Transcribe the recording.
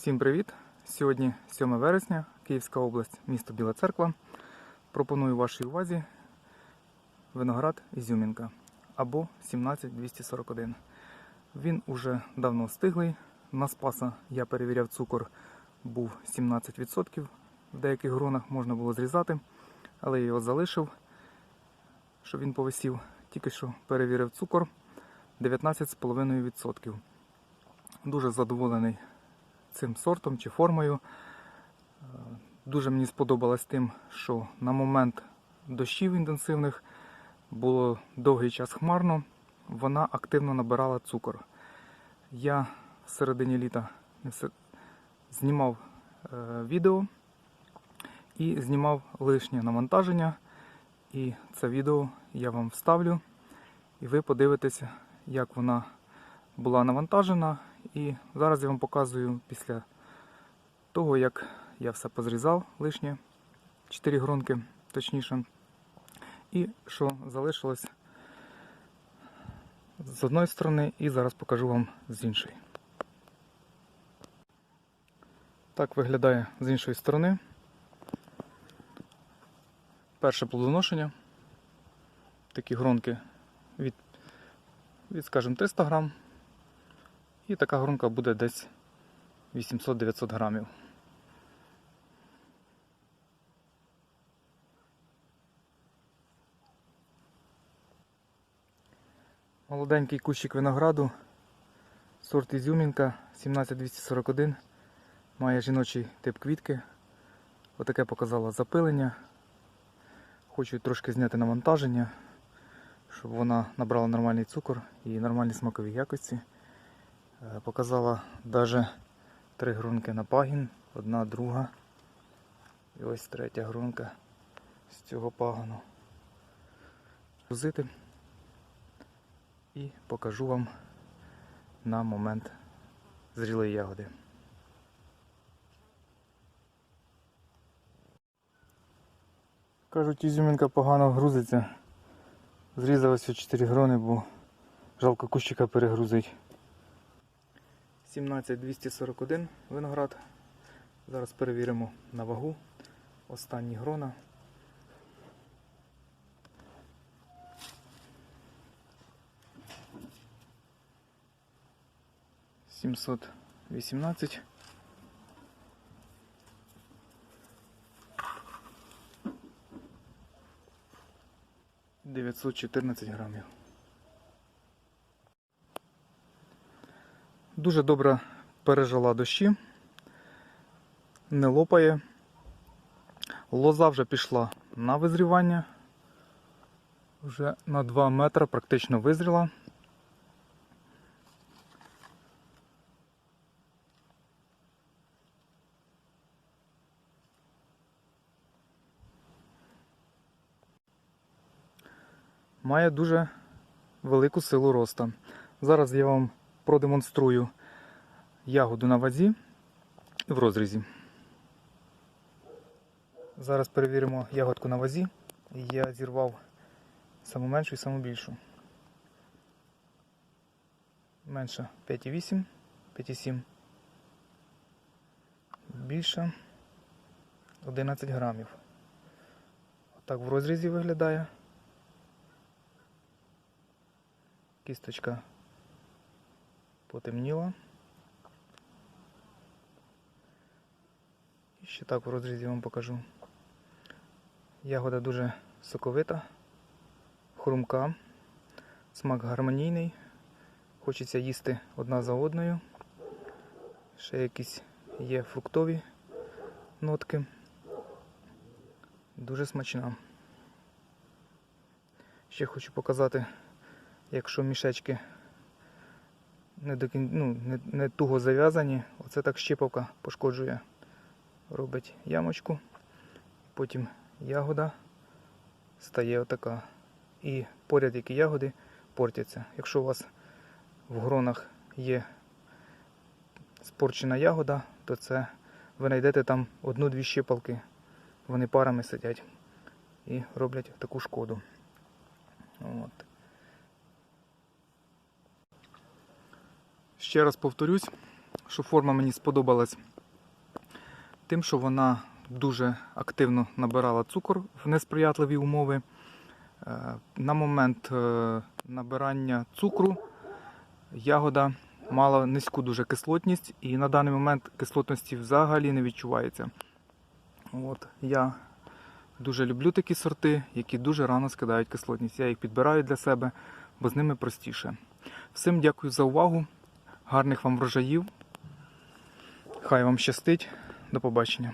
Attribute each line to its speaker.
Speaker 1: Всім привіт! Сьогодні 7 вересня, Київська область, місто Біла Церква. Пропоную вашій увазі виноград Ізюмінка або 17241. Він уже давно стиглий. На спаса я перевіряв цукор, був 17%. В деяких гронах можна було зрізати, але я його залишив, щоб він повисів. Тільки що перевірив цукор 19,5%. Дуже задоволений цим сортом чи формою. Е, Дуже мені сподобалось тим, що на момент дощів інтенсивних було довгий час хмарно, вона активно набирала цукор. Я в середині літа знімав е, відео і знімав лишнє навантаження. І це відео я вам вставлю, і ви подивитеся, як вона була навантажена. І зараз я вам показую після того, як я все позрізав лишнє, 4 гронки точніше, і що залишилось з одної сторони, і зараз покажу вам з іншої. Так виглядає з іншої сторони. Перше плодоношення. Такі гронки від, від скажімо, 300 грам. І така гронка буде десь 800-900 грамів. Молоденький кущик винограду, сорт Ізюмінка 17241. Має жіночий тип квітки. Отаке показало запилення. Хочу трошки зняти навантаження, щоб вона набрала нормальний цукор і нормальні смакові якості. Е, Показала навіть три грунки на пагін, одна, друга. І ось третя грунка з цього пагону. Грузити і покажу вам на момент зрілої ягоди. Кажуть, ізюмінка погано грузиться. Зрізалося 4 грони, бо жалко кущика перегрузить. 17241 виноград. Зараз перевіримо на вагу. Останні грона. Сімсот вісімнадцять. Дев'ятсот чотирнадцять грамів. Дуже добре пережила дощі, не лопає. Лоза вже пішла на визрівання. Вже на 2 метри практично визріла. Має дуже велику силу роста. Зараз я вам продемонструю ягоду на вазі в розрізі. Зараз перевіримо ягодку на вазі. Я зірвав саму меншу і саму більшу. Менша 5,8, 5,7. Більша 11 грамів. Отак в розрізі виглядає. Кісточка потемніла. І ще так в розрізі вам покажу. Ягода дуже соковита, хрумка, смак гармонійний. Хочеться їсти одна за одною. Ще якісь є фруктові нотки. Дуже смачна. Ще хочу показати, якщо мішечки не, до кін... ну, не, не туго зав'язані, оце так щипавка пошкоджує. Робить ямочку, потім ягода стає отака. І поряд які ягоди портяться. Якщо у вас в гронах є спорчена ягода, то це ви знайдете там одну-дві щипалки. Вони парами сидять і роблять таку шкоду. От. Ще раз повторюсь, що форма мені сподобалась тим, що вона дуже активно набирала цукор в несприятливі умови. Е, На момент е, набирання цукру ягода мала низьку дуже кислотність, і на даний момент кислотності взагалі не відчувається. От, я дуже люблю такі сорти, які дуже рано скидають кислотність. Я їх підбираю для себе, бо з ними простіше. Всім дякую за увагу. Гарних вам врожаїв. Хай вам щастить. До побачення.